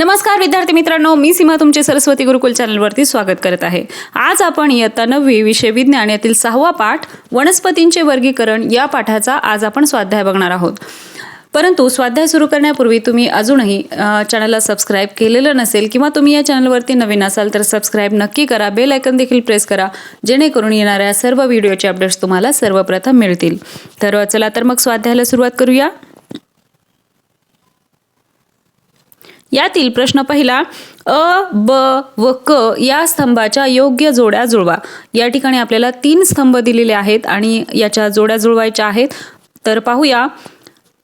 नमस्कार विद्यार्थी मित्रांनो. मी सीमा तुमचे सरस्वती गुरुकुल चॅनलवरती स्वागत करत आहे. आज आपण इयत्ता नववी विषय विज्ञान यातील सहावा पाठ वनस्पतींचे वर्गीकरण या पाठाचा आज आपण स्वाध्याय बघणार आहोत. परंतु स्वाध्याय सुरू करण्यापूर्वी तुम्ही अजूनही चॅनलला सबस्क्राईब केलेलं नसेल किंवा तुम्ही या चॅनलवरती नवीन असाल तर सबस्क्राईब नक्की करा. बेल आयकन देखील प्रेस करा जेणेकरून येणाऱ्या सर्व व्हिडिओचे अपडेट्स तुम्हाला सर्वप्रथम मिळतील. तर चला तर मग स्वाध्यायाला सुरुवात करूया. यातील प्रश्न पहिला अ ब व क या स्तंभाच्या योग्य जोड्या जुळवा. या ठिकाणी आपल्याला तीन स्तंभ दिलेले आहेत आणि याच्या जोड्या जुळवायच्या आहेत. तर पाहूया.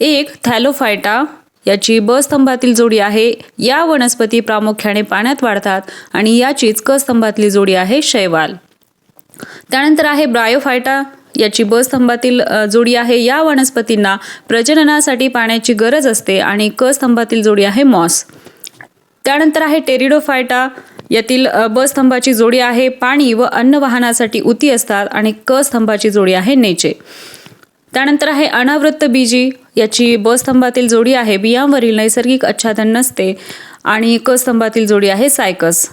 एक थॅलोफायटा. याची ब स्तंभातील जोडी आहे. या वनस्पती प्रामुख्याने पाण्यात वाढतात आणि याचीच क स्तंभातली जोडी आहे शैवाल. त्यानंतर आहे ब्रायोफायटा. याची ब स्तंभातील जोडी आहे. या वनस्पतींना प्रजननासाठी पाण्याची गरज असते आणि क स्तंभातील जोडी आहे मॉस. त्यानंतर आहे टेरिडोफायटा. यातील ब स्तंभाची जोडी आहे पाणी व अन्न वाहनासाठी उती असतात आणि क स्तंभाची जोडी आहे नेचे. त्यानंतर आहे अनावृत्त बीजी. याची ब स्तंभातील जोडी आहे बियांवरील नैसर्गिक आच्छादन नसते आणि क स्तंभातील जोडी आहे सायकस.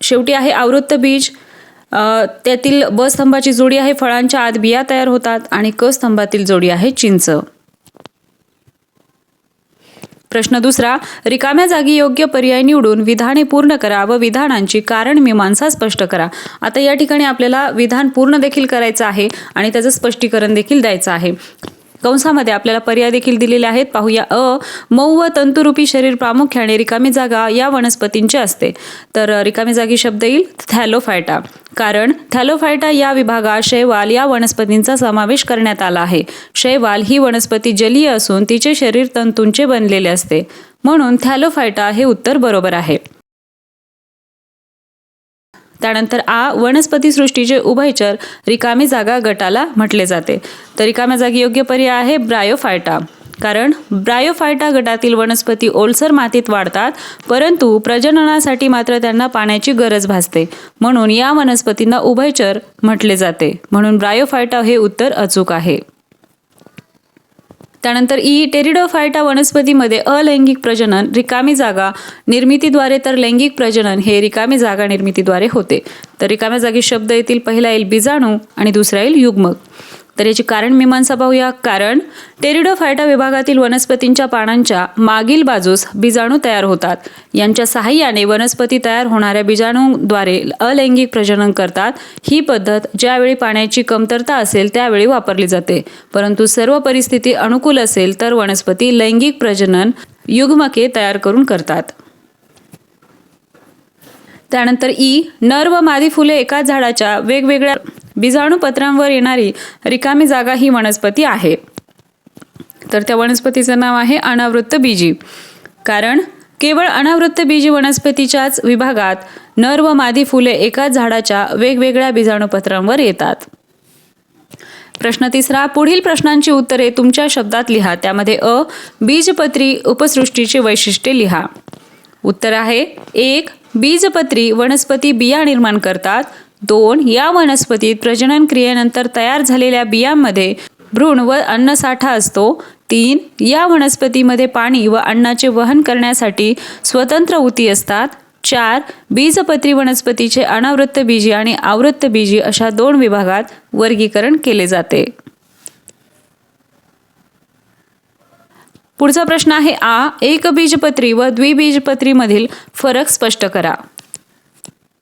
शेवटी आहे आवृत्त बीज. त्यातील ब स्तंभाची जोडी आहे फळांच्या आत बिया तयार होतात आणि क स्तंभातील जोडी आहे चिंच. प्रश्न दुसरा रिकाम्या जागी योग्य पर्याय निवडून विधाने पूर्ण करा व विधानांची कारण मीमांसा स्पष्ट करा. आता या ठिकाणी आपल्याला विधान पूर्ण देखील करायचं आहे आणि त्याचं स्पष्टीकरण देखील द्यायचं आहे. कंसामध्ये आपल्याला पर्याय देखील दिलेले आहेत. पाहूया अ मऊ व तंतुरूपी शरीर प्रामुख्याने रिकामी जागा या वनस्पतींची असते. तर रिकामी जागी शब्द येईल थॅलोफायटा. कारण थॅलोफायटा या विभागात शैवाल या वनस्पतींचा समावेश करण्यात आला आहे. शैवाल ही वनस्पती जलीय असून तिचे शरीर तंतूंचे बनलेले असते. म्हणून थॅलोफायटा हे उत्तर बरोबर आहे. त्यानंतर आ वनस्पती सृष्टीचे उभयचर रिकामी जागा गटाला म्हटले जाते. तर रिकाम्या जागी योग्य पर्याय आहे ब्रायोफायटा. कारण ब्रायोफायटा गटातील वनस्पती ओलसर मातीत वाढतात परंतु प्रजननासाठी मात्र त्यांना पाण्याची गरज भासते. म्हणून या वनस्पतींना उभयचर म्हटले जाते. म्हणून ब्रायोफायटा हे उत्तर अचूक आहे. त्यानंतर ई टेरिडोफायटा वनस्पतीमध्ये अलैंगिक प्रजनन रिकामी जागा निर्मितीद्वारे तर लैंगिक प्रजनन हे रिकामी जागा निर्मितीद्वारे होते. तर रिकाम्या जागी शब्द येतील पहिला येईल बीजाणू आणि दुसरा येईल युग्मक. तर याची कारण मीमांसा पाहूया. कारण टेरिडोफायटा विभागातील वनस्पतींच्या पानांच्या मागील बाजूस बीजाणू तयार होतात. यांच्या सहाय्याने वनस्पती तयार होणाऱ्या बीजाणूद्वारे अलैंगिक प्रजनन करतात. ही पद्धत ज्यावेळी पाण्याची कमतरता असेल त्यावेळी वापरली जाते. परंतु सर्व परिस्थिती अनुकूल असेल तर वनस्पती लैंगिक प्रजनन युग्मके तयार करून करतात. त्यानंतर ई नर व मादी फुले एकाच झाडाच्या वेगवेगळ्या बीजाणूपत्रांवर येणारी रिकामी जागा ही वनस्पती आहे. तर त्या वनस्पतीचं नाव आहे अनावृत्त बीजी. कारण केवळ अनावृत्त बीजी वनस्पतीच्याच विभागात नर व मादी फुले एकाच झाडाच्या वेगवेगळ्या बीजाणूपत्रांवर येतात. प्रश्न तिसरा पुढील प्रश्नांची उत्तरे तुमच्या शब्दात लिहा. त्यामध्ये अ बीजपत्री उपसृष्टीचे वैशिष्ट्ये लिहा. उत्तर आहे एक बीजपत्री वनस्पती बिया निर्माण करतात. दोन या वनस्पतीत प्रजनन क्रियेनंतर तयार झालेल्या बियांमध्ये भ्रूण व अन्नसाठा असतो. तीन या वनस्पतीमध्ये पाणी व अन्नाचे वहन करण्यासाठी स्वतंत्र उती असतात. चार बीजपत्री वनस्पतीचे अनावृत्त बीजी आणि आवृत्त बीजी अशा दोन विभागात वर्गीकरण केले जाते. पुढचा प्रश्न आहे आ एकबीजपत्री व द्विबीजपत्रीमधील फरक स्पष्ट करा.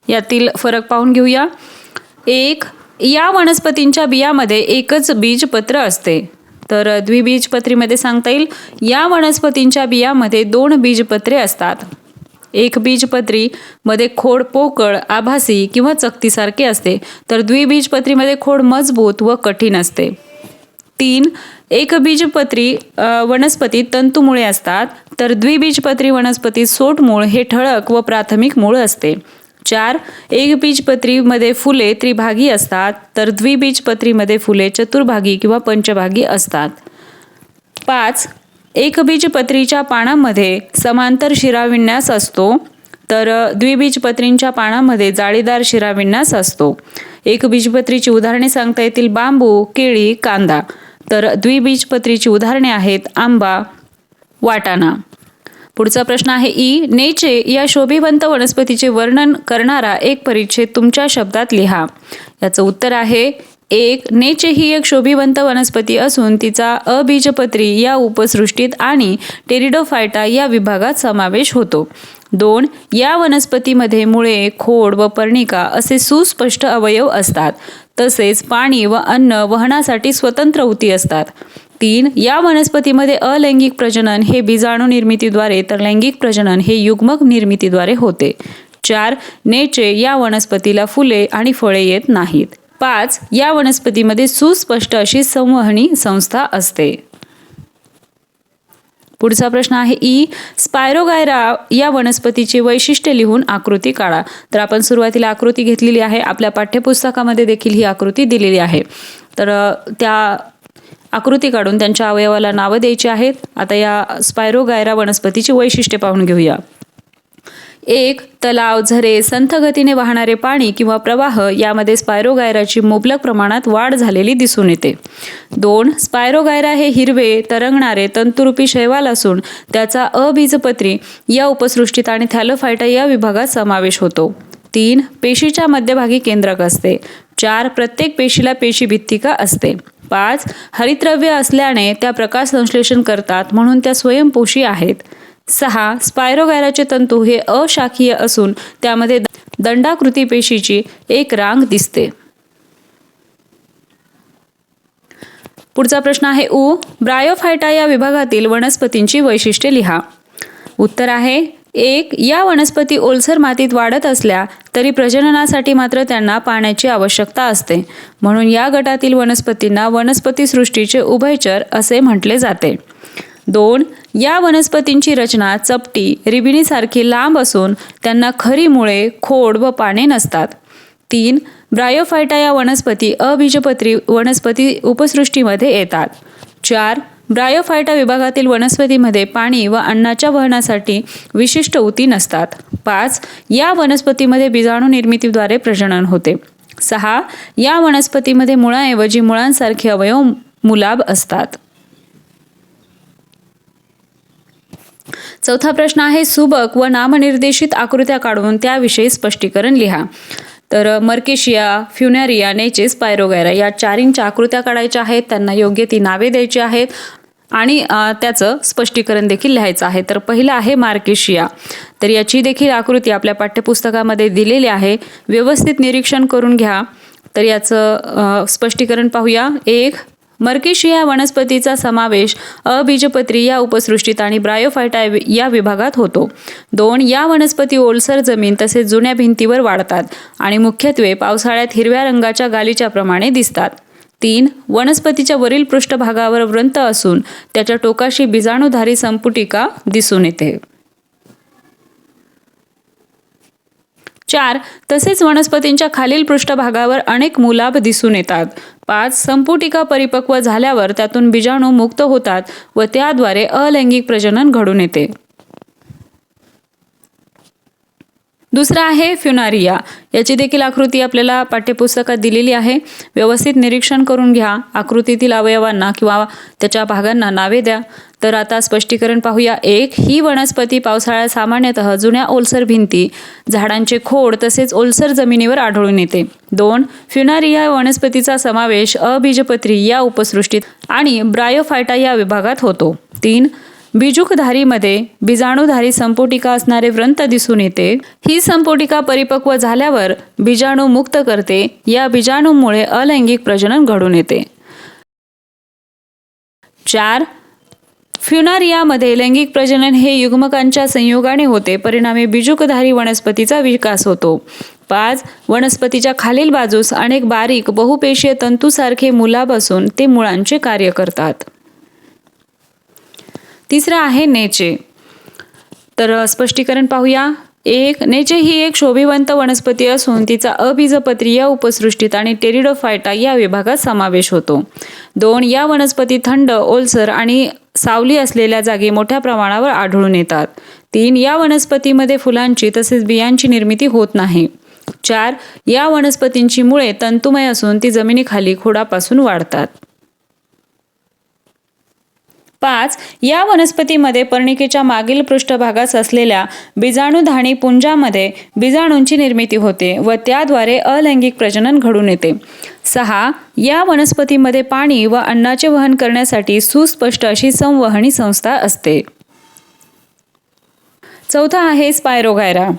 यातील फरक पाहून घेऊया. एक या वनस्पतींच्या बियामध्ये एकच बीजपत्र असते. तर द्विबीजपत्रीमध्ये सांगता येईल या वनस्पतींच्या बियामध्ये दोन बीजपत्रे असतात. एक बीजपत्री मध्ये खोड पोकळ आभासी किंवा चकतीसारखे असते. तर द्विबीजपत्रीमध्ये खोड मजबूत व कठीण असते. तीन एक बीजपत्री वनस्पतीत तंतुमुळे असतात. तर द्विबीजपत्री वनस्पतीत सोटमूळ हे ठळक व प्राथमिक मूळ असते. चार एकबीजपत्रीमध्ये फुले त्रिभागी असतात तर द्विबीजपत्रीमध्ये फुले चतुर्भागी किंवा पंचभागी असतात. पाच एकबीजपत्रीच्या पानामध्ये समांतर शिराविन्यास असतो तर द्विबीजपत्रींच्या पानामध्ये जाळीदार शिराविन्यास असतो. एकबीजपत्रीची उदाहरणे सांगता येतील बांबू केळी कांदा. तर द्विबीजपत्रीची उदाहरणे आहेत आंबा वाटाणा. पुढचा प्रश्न आहे ई. नेचे या शोभिवंत वनस्पतीचे वर्णन करणारा एक परिच्छेद तुमच्या शब्दात लिहा. याचं उत्तर आहे एक नेचे ही एक शोभिवंत वनस्पती असून तिचा अबीजपत्री या उपसृष्टीत आणि टेरिडोफायटा या विभागात समावेश होतो. दोन या वनस्पतीमध्ये मुळे खोड व पर्णिका असे सुस्पष्ट अवयव असतात. तसेच पाणी व अन्न वहनासाठी स्वतंत्र उती असतात. तीन या वनस्पतीमध्ये अलैंगिक प्रजनन हे बीजाणू निर्मितीद्वारे तर लैंगिक प्रजनन हे युग्मक निर्मितीद्वारे होते. चार नेचे या वनस्पतीला फुले आणि फळे येत नाहीत. पाच या वनस्पतीमध्ये सुस्पष्ट अशी संवहनी संस्था असते. पुढचा प्रश्न आहे ई. स्पायरोगायरा या वनस्पतीचे वैशिष्ट्य लिहून आकृती काढा. तर आपण सुरुवातीला आकृती घेतलेली आहे. आपल्या पाठ्यपुस्तकामध्ये देखील ही आकृती दिलेली आहे. तर त्या आकृती काढून त्यांच्या अवयवाला नावं द्यायची आहेत. आता या स्पायरोगायरा वनस्पतीची वैशिष्ट्ये पाहून घेऊया. एक तलाव झरे संथ गतीने वाहणारे पाणी किंवा प्रवाह यामध्ये स्पायरोगायराची मुबलक प्रमाणात वाढ झालेली दिसून येते. दोन स्पायरोगायरा हे हिरवे तरंगणारे तंतुरूपी शैवाल असून त्याचा अबीजपत्री या उपसृष्टीत आणि थॅलोफायटा या विभागात समावेश होतो. तीन पेशीच्या मध्यभागी केंद्रक असते. चार प्रत्येक पेशीला पेशी भित्तिका असते. पाच हरितद्रव्य असल्याने त्या प्रकाश संश्लेषण करतात म्हणून त्या स्वयंपोषी आहेत. सहा स्पायरोगायराचे तंतू हे अशाखीय असून त्यामध्ये दंडाकृती पेशीची एक रांग दिसते. पुढचा प्रश्न आहे उ. ब्रायोफायटा या विभागातील वनस्पतींची वैशिष्ट्ये लिहा. उत्तर आहे एक या वनस्पती ओलसर मातीत वाढत असल्या तरी प्रजननासाठी मात्र त्यांना पाण्याची आवश्यकता असते. म्हणून या गटातील वनस्पतींना वनस्पती सृष्टीचे उभयचर असे म्हटले जाते. दोन या वनस्पतींची रचना चपटी रिबिणीसारखी लांब असून त्यांना खरी मुळे खोड व पाने नसतात. तीन ब्रायोफायटा या वनस्पती अबीजपत्री वनस्पती उपसृष्टीमध्ये येतात. चार ब्रायोफायटा विभागातील वनस्पतीमध्ये पाणी व अन्नाच्या वहनासाठी विशिष्ट उती नसतात. पाच या वनस्पतीमध्ये बीजाणू निर्मितीद्वारे प्रजनन होते. सहा या वनस्पतीमध्ये मुळाऐवजी मुळांसारखे अवयव मुलाब असतात. चौथा प्रश्न आहे सुबक व नामनिर्देशित आकृत्या काढून त्याविषयी स्पष्टीकरण लिहा. तर मर्केशिया फ्युनॅरिया नेचेस पायरोगैरा या चारींच्या आकृत्या काढायच्या आहेत. त्यांना योग्य ती नावे द्यायची आहेत. आणि त्याचं स्पष्टीकरण देखील लिहायचं आहे. तर पहिलं आहे मार्केशिया. तर याची देखील आकृती आपल्या पाठ्यपुस्तकामध्ये दिलेली आहे. व्यवस्थित निरीक्षण करून घ्या. तर याचं स्पष्टीकरण पाहूया. एक मर्केशिया वनस्पतीचा समावेश अबीजपत्री या उपसृष्टीत आणि ब्रायोफायटा या विभागात होतो. दोन या वनस्पती ओलसर जमीन तसेच जुन्या भिंतीवर वाढतात आणि मुख्यत्वे पावसाळ्यात हिरव्या रंगाच्या गालीच्या प्रमाणे दिसतात. तीन वनस्पतीच्या वरील पृष्ठभागावर व्रंत असून त्याच्या टोकाशी बीजाणुधारी संपुटिका दिसून येते. चार तसेच वनस्पतींच्या खालील पृष्ठभागावर अनेक मुलाभ दिसून येतात. पाच संपुटिका परिपक्व झाल्यावर त्यातून बीजाणू मुक्त होतात व त्याद्वारे अलैंगिक प्रजनन घडून येते. दुसरा आहे फ्युनारिया. याची देखील आकृती आपल्याला पाठ्यपुस्तकात दिलेली आहे. व्यवस्थित निरीक्षण करून घ्या. आकृतीतील अवयवांना किंवा त्याच्या भागांना नावे द्या. तर आता स्पष्टीकरण पाहूया. एक ही वनस्पती पावसाळ्यात सामान्यतः जुन्या ओलसर भिंती झाडांचे खोड तसेच ओलसर जमिनीवर आढळून येते. दोन फ्युनारिया वनस्पतीचा समावेश अबीजपत्री या उपसृष्टीत आणि ब्रायोफायटा या विभागात होतो. तीन बीजुकधारीमध्ये बीजाणूधारी संपुटिका असणारे व्रंत दिसून येते. ही संपुटिका परिपक्व झाल्यावर बीजाणू मुक्त करते. या बीजाणूमुळे अलैंगिक प्रजनन घडून येते. चार. फ्युनारियामध्ये लैंगिक प्रजनन हे युग्मकांच्या संयोगाने होते. परिणामी बीजुकधारी वनस्पतीचा विकास होतो. पाच. वनस्पतीच्या खालील बाजूस अनेक बारीक बहुपेशीय तंतूसारखे मुलापासून ते मुळांचे कार्य करतात. तिसरं आहे नेचे. तर स्पष्टीकरण पाहूया. एक नेचे ही एक शोभिवंत वनस्पती असून तिचा अबीजपत्रीय या उपसृष्टीत आणि टेरिडोफायटा या विभागात समावेश होतो. दोन या वनस्पती थंड ओलसर आणि सावली असलेल्या जागी मोठ्या प्रमाणावर आढळून येतात. तीन या वनस्पतीमध्ये फुलांची तसेच बियांची निर्मिती होत नाही. चार या वनस्पतींची मुळे तंतुमय असून ती जमिनीखाली खोडापासून वाढतात. पाच या वनस्पतीमध्ये पर्णिकेच्या मागील पृष्ठभागास असलेल्या बीजाणूधाणी पुंजामध्ये बीजाणूंची निर्मिती होते व त्याद्वारे अलैंगिक प्रजनन घडून येते. सहा या वनस्पतीमध्ये पाणी व अन्नाचे वहन करण्यासाठी सुस्पष्ट अशी संवहनी संस्था असते. चौथा आहे स्पायरोगायरा.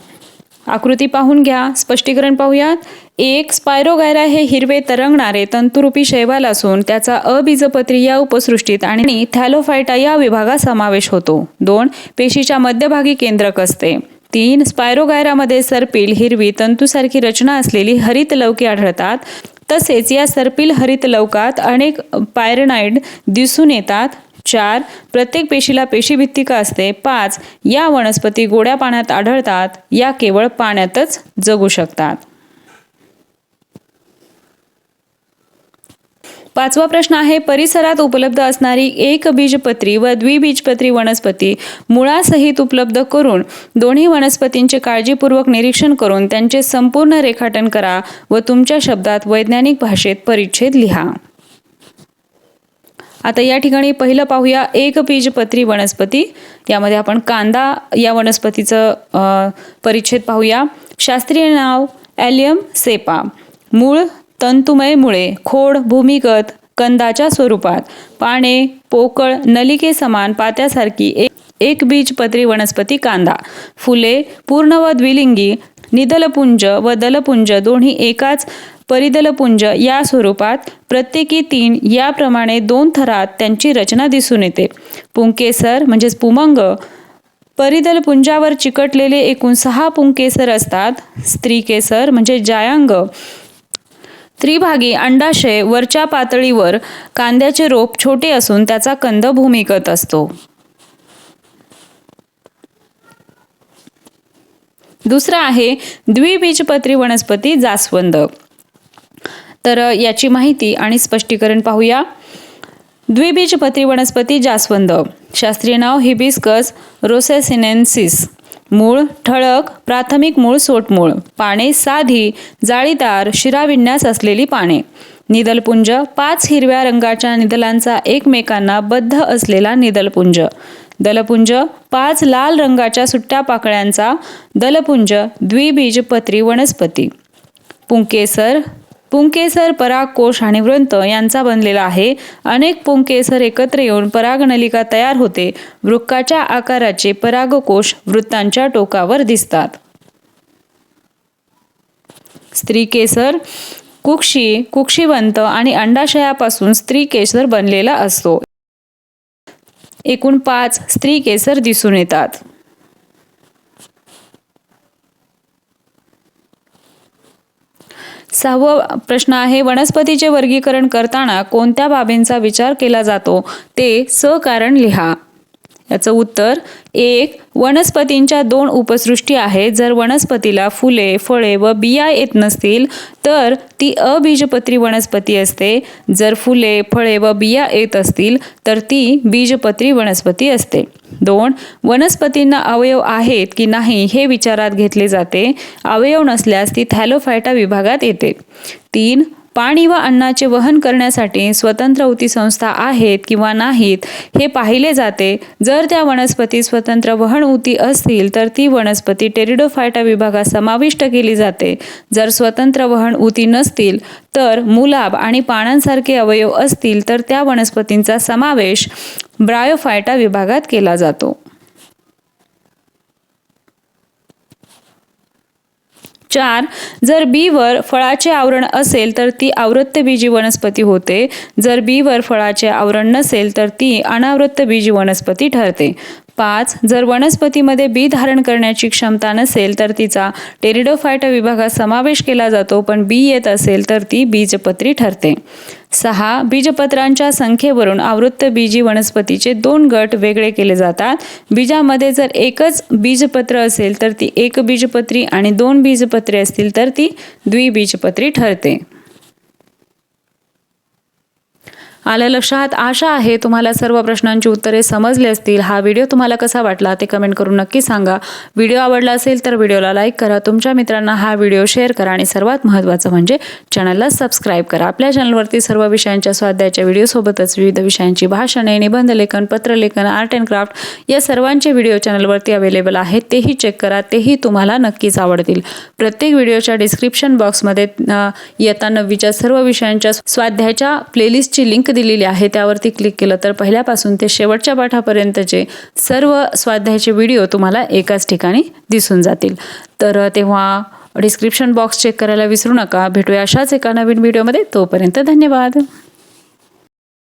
आकृती पाहून घ्या स्पष्टीकरण पाहूयात. एक स्पायरोगायरा हे हिरवे तरंगणारे तंतुरूपी शैवाल असून त्याचा अबीजपत्री या उपसृष्टीत आणि थॅलोफायटा या विभागात समावेश होतो. दोन पेशीच्या मध्यभागी केंद्रक असते. तीन स्पायरोगायरामध्ये सर्पिल हिरवी तंतूसारखी रचना असलेली हरित लवके आढळतात. तसेच या सर्पिल हरित लवकात अनेक पायरनाइड दिसून येतात. चार प्रत्येक पेशीला पेशीभित्तिका असते. पाच या वनस्पती गोड्या पाण्यात आढळतात. या केवळ पाण्यातच जगू शकतात. पाचवा प्रश्न आहे परिसरात उपलब्ध असणारी एक बीजपत्री व द्विबीजपत्री वनस्पती मुळासहित उपलब्ध करून दोन्ही वनस्पतींचे काळजीपूर्वक निरीक्षण करून त्यांचे संपूर्ण रेखाटन करा व तुमच्या शब्दात वैज्ञानिक भाषेत परिच्छेद लिहा. आता या ठिकाणी पहिलं पाहूया एक बीजपत्री वनस्पती. यामध्ये आपण कांदा या वनस्पतीचं परिच्छेद पाहूया. शास्त्रीय नाव ॲलियम सेपा. मूळ तंतुमय मुळे खोड भूमिगत कंदाच्या स्वरूपात. पाने पोकळ नलिके समान पात्यासारखी एक एक बीजपत्री वनस्पती कांदा. फुले पूर्ण व द्विलिंगी निदलपुंज व दलपुंज दोन्ही एकाच परिदलपुंज या स्वरूपात प्रत्येकी तीन याप्रमाणे दोन थरात त्यांची रचना दिसून येते. पुंकेसर म्हणजेच पुमंग परिदल पुंजावर चिकटलेले एकूण सहा पुंकेसर असतात. स्त्रीकेसर म्हणजे जायांग त्रिभागी अंडाशय वरच्या पातळीवर कांद्याचे रोप छोटे असून त्याचा कंद भूमिगत असतो. दुसरा आहे द्विबीजपत्री वनस्पती जास्वंद. तर याची माहिती आणि स्पष्टीकरण पाहूया. द्विबीजपत्री वनस्पती जास्वंद. शास्त्रीय नाव हिबिस्कस रोसेसिनेन्सिस. मूळ ठळक प्राथमिक मूळ सोटमूळ. पाने साधी जाळीदार शिराविन्यास असलेली पाने. निदलपुंज पाच हिरव्या रंगाच्या निदलांचा एकमेकांना बद्ध असलेला निदलपुंज. दलपुंज पाच लाल रंगाच्या सुट्ट्या पाकळ्यांचा दलपुंज द्विबीजपत्री वनस्पती. पुंकेसर पुंकेसर परागकोश आणि वृंत यांचा बनलेला आहे. अनेक पुंकेसर एकत्र येऊन परागनलिका तयार होते. वृक्काच्या आकाराचे परागकोश वृत्तांच्या टोकावर दिसतात. स्त्रीकेसर कुक्षी कुक्षीवंत आणि अंडाशयापासून स्त्रीकेसर बनलेला असतो. एकूण पाच स्त्रीकेसर दिसून येतात. सहावा प्रश्न आहे वनस्पतीचे वर्गीकरण करताना कोणत्या बाबींचा विचार केला जातो? ते सकारण लिहा. याचं उत्तर एक वनस्पतींच्या दोन उपसृष्टी आहेत. जर वनस्पतीला फुले फळे व बिया येत नसतील तर ती अबीजपत्री वनस्पती असते. जर फुले फळे व बिया येत असतील तर ती बीजपत्री वनस्पती असते. दोन वनस्पतींना अवयव आहेत की नाही हे विचारात घेतले जाते. अवयव नसल्यास ती थॅलोफायटा विभागात येते. तीन पाणी व अन्नाचे वहन करण्यासाठी स्वतंत्र उती संस्था आहेत किंवा नाहीत हे पाहिले जाते. जर त्या वनस्पती स्वतंत्र वहन उती असतील तर ती वनस्पती टेरिडोफायटा विभागात समाविष्ट केली जाते. जर स्वतंत्र वहन उती नसतील तर मुलाब आणि पानांसारखे अवयव असतील तर त्या वनस्पतींचा समावेश ब्रायोफायटा विभागात केला जातो. चार जर बीवर फळाचे आवरण असेल तर ती आवृत्त बीजी वनस्पती होते. जर बीवर फळाचे आवरण नसेल तर ती अनावृत्त बीजी वनस्पती ठरते. पाच जर वनस्पतीमध्ये बी धारण करण्याची क्षमता नसेल तर तिचा टेरिडोफायटा विभागात समावेश केला जातो पण बी येत असेल तर ती बीजपत्री ठरते. सहा बीजपत्रांच्या संख्येवरून आवृत्त बीजी वनस्पतीचे दोन गट वेगळे केले जातात. बीजामध्ये जर एकच बीजपत्र असेल तर ती एक बीजपत्री आणि दोन बीजपत्रे असतील तर ती द्विबीजपत्री ठरते. आल्या लक्षात आशा आहे तुम्हाला सर्व प्रश्नांची उत्तरे समजली असतील. हा व्हिडिओ तुम्हाला कसा वाटला ते कमेंट करून नक्की सांगा. व्हिडिओ आवडला असेल तर व्हिडिओला लाईक करा. तुमच्या मित्रांना हा व्हिडिओ शेअर करा आणि सर्वात महत्त्वाचं म्हणजे चॅनलला सबस्क्राईब करा. आपल्या चॅनलवरती सर्व विषयांच्या स्वाध्यायाच्या व्हिडिओसोबतच विविध विषयांची भाषणे निबंधलेखन पत्रलेखन आर्ट अँड क्राफ्ट या सर्वांचे व्हिडिओ चॅनलवरती अवेलेबल आहेत. तेही चेक करा. तेही तुम्हाला नक्कीच आवडतील. प्रत्येक व्हिडिओच्या डिस्क्रिप्शन बॉक्समध्ये येता नववीच्या सर्व विषयांच्या स्वाध्यायाच्या प्लेलिस्टची लिंक दिलेली आहे त्यावरती क्लिक केलं तर पहिल्यापासून ते शेवटच्या पाठापर्यंतचे सर्व स्वाध्यायाचे व्हिडिओ तुम्हाला एकाच ठिकाणी दिसून जातील. तर तेव्हा डिस्क्रिप्शन बॉक्स चेक करायला विसरू नका. भेटूया अशाच एका नवीन व्हिडिओमध्ये तोपर्यंत धन्यवाद.